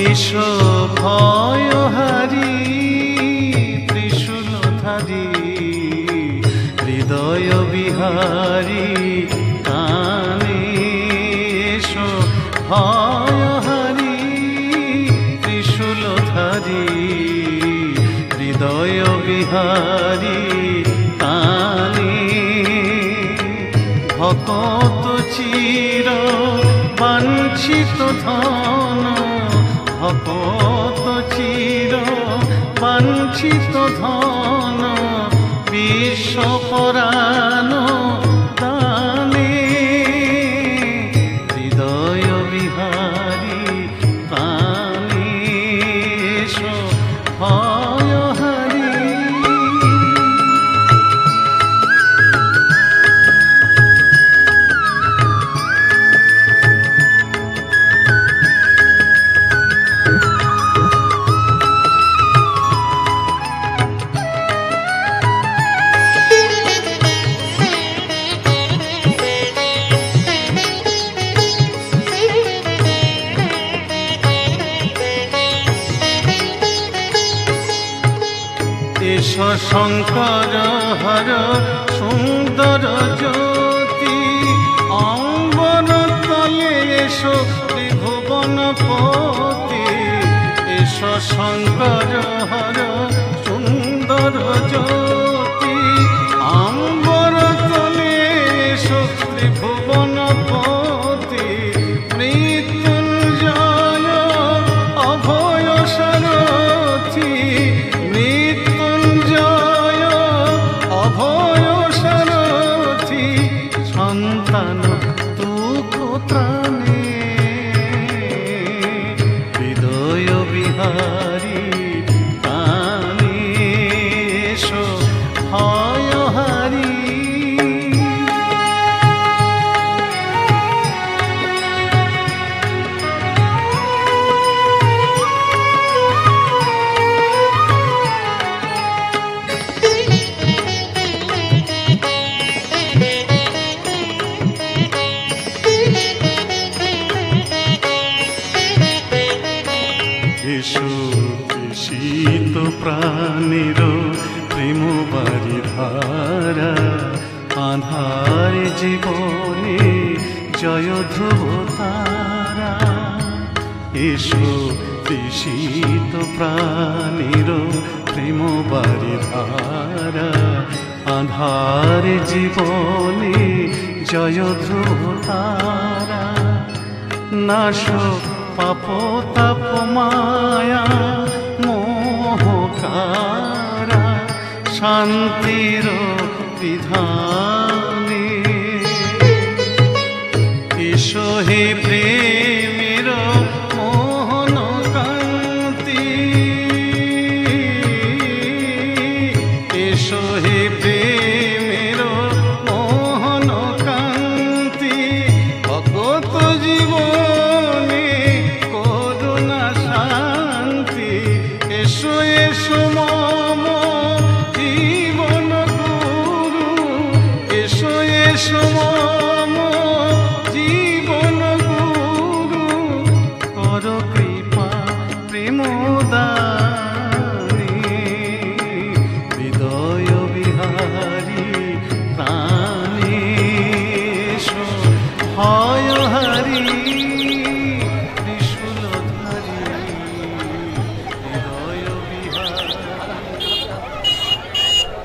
এসো ভয়হারি ত্রিশূলধারী হৃদয় বিহারী, কানে এসো ভয়হারি ত্রিশূলধারী হৃদয় বিহারী, কানে ভকত চির বাঞ্ছিত ধন। ভকত চির বাঞ্ছিত ধন বিশ্ব শঙ্কর হর সুন্দর জ্যোতি অম্বর তলে এসো ত্রিভুবন পতি। এস শঙ্কর হর সুন্দর জ্যোতি। సంతాన తూ పుత్రనే প্রাণীর প্রেম বাড়ি ধারা। আধার জীবনে জয় ধ্রুব এসো শীত প্রাণীর প্রেম বাড়ি ধারা। আধার জীবনে জয় ধ্রুব নাশ পাপ, তাপ শান্তির বিধানে। এসো হে প্রেমের মোহন কান্তি। এসো হে প্রেমের মোহন কান্তি। ভগত জীবনে করুণা শান্তি। এসো এসো মম